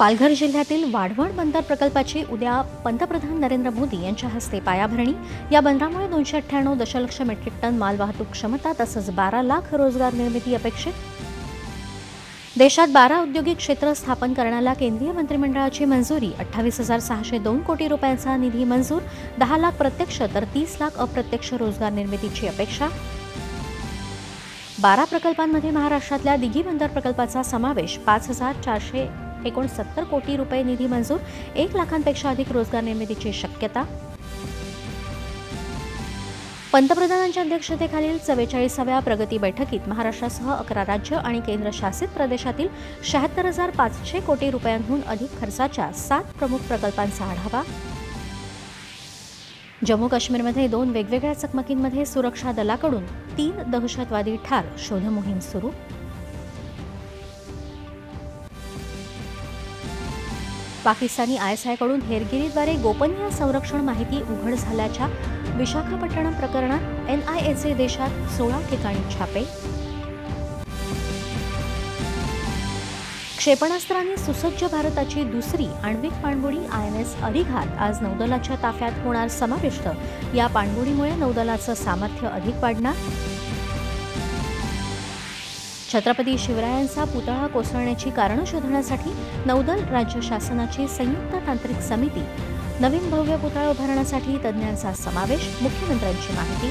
पालघर जिल्ह्यातील वाढवण बंदर प्रकल्पाची उद्या पंतप्रधान नरेंद्र मोदी यांच्या हस्ते पायाभरणी. या बंदरामुळे दोनशे अठ्ठ्याण्णव दशलक्ष मेट्रिक टन मालवाहतूक क्षमता तसंच बारा लाख रोजगार निर्मिती अपेक्षित. देशात बारा औद्योगिक क्षेत्र स्थापन करण्याला केंद्रीय मंत्रिमंडळाची मंजुरी अठ्ठावीस हजार सहाशे दोन कोटी रुपयांचा निधी मंजूर दहा लाख प्रत्यक्ष तर तीस लाख अप्रत्यक्ष रोजगार निर्मितीची अपेक्षा. बारा प्रकल्पांमध्ये महाराष्ट्रातल्या दिघी बंदर प्रकल्पाचा समावेश पाच हजार चारशे एकोणसत्तर कोटी रुपये निधी मंजूर एक लाखांपेक्षा अधिक रोजगार निर्मितीची शक्यता. पंतप्रधानांच्या अध्यक्षतेखालील चव्वेचाळीसाव्या प्रगती बैठकीत महाराष्ट्रासह अकरा राज्य आणि केंद्रशासित प्रदेशातील शहात्तर हजार पाचशे कोटी रुपयांहून अधिक खर्चाच्या सात प्रमुख प्रकल्पांचा आढावा. जम्मू काश्मीरमध्ये दोन वेगवेगळ्या चकमकींमध्ये सुरक्षा दलाकडून तीन दहशतवादी ठार शोधमोहीम सुरू. पाकिस्तानी आयएसआयकडून हेरगिरीद्वारे गोपनीय संरक्षण माहिती उघड झाल्याच्या विशाखापट्टणम प्रकरणात एनआयएचे देशात सोळा ठिकाणी छापे. क्षेपणास्त्राने सुसज्ज भारताची दुसरी आण्विक पाणबुडी आय एन एस अरिघात आज नौदलाच्या ताफ्यात होणार समाविष्ट. या पाणबुडीमुळे नौदलाचं सामर्थ्य अधिक वाढणार. छत्रपती शिवरायांचा पुतळा कोसळण्याची कारणं शोधण्यासाठी नौदल राज्य शासनाची संयुक्त तांत्रिक समिती नवीन भव्य पुतळा उभारण्यासाठी तज्ज्ञांचा समावेश मुख्यमंत्र्यांची माहिती.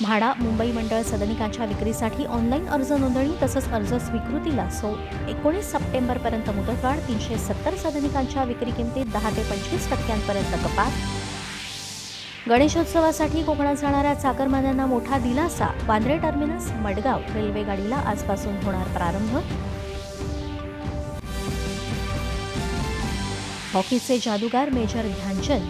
म्हाडा मुंबई मंडळ सदनिकांच्या विक्रीसाठी ऑनलाईन अर्ज नोंदणी तसंच अर्ज स्वीकृतीला सो एकोणीस सप्टेंबरपर्यंत मुदतवाढ तीनशे सत्तर सदनिकांच्या विक्री किमतीत दहा ते पंचवीस टक्क्यांपर्यंत कपात. गणेशोत्सवासाठी कोकणात जाणाऱ्या चाकरमान्यांना मोठा दिलासा. वांद्रे टर्मिनस मडगाव रेल्वे गाडीला आजपासून होणार प्रारंभ. हॉकीचे जादूगार मेजर ध्यानचंद